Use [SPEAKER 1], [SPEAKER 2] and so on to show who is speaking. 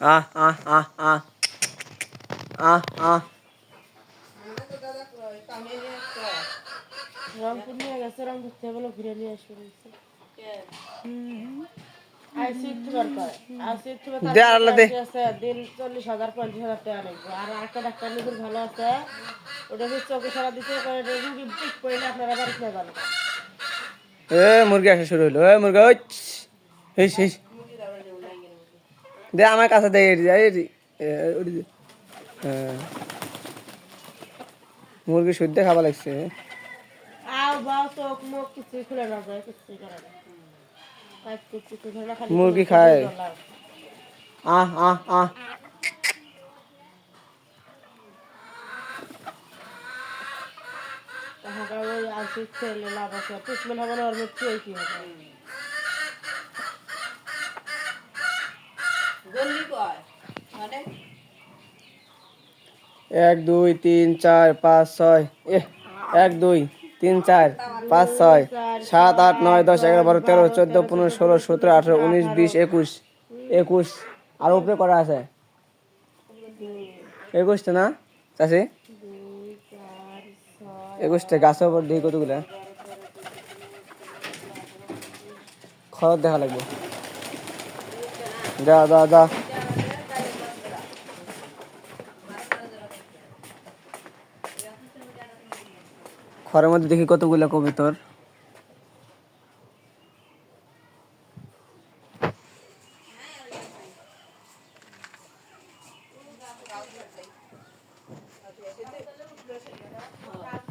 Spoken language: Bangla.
[SPEAKER 1] আহ আহ আহ আহ আহ আহ রংপুর নিয়ে গেছে রংপুর থেকে বলে ঘুরে নিয়ে আসবে চল্লিশ হাজার পঞ্চাশ হাজার টাকা লাগবে আর একটা ডাক্তার নিকুর ভালো আছে ওটা চোখে সারা দিতে রুগী ঠিক করলে আপনারা বাড়িতে ভালো এ মুরগি আসা শুরু হলো এ মুরগা ওই দে আমার কাছে দে এটি এটি মুরগি শুদ্ধ খাবার লাগছে মুরগি খায় আহ আহ আহ ওই আসি ছেলে লাভ আছে পুষ্পন হবে আর ওর মধ্যে কি হবে এক দুই তিন চার পাঁচ ছয় এক দুই তিন চার পাঁচ ছয় সাত আট নয় দশ এগারো বারো তেরো চোদ্দ পনেরো ষোলো সতেরো আঠেরো উনিশ বিশ একুশ একুশ আর উপরে করা আছে একুশটা না চাষি একুশটা গাছের উপর দিয়ে কতগুলো খরচ দেখা লাগবে যা যা যা ঘরের মধ্যে দেখি কতগুলো কবুতর Thank you.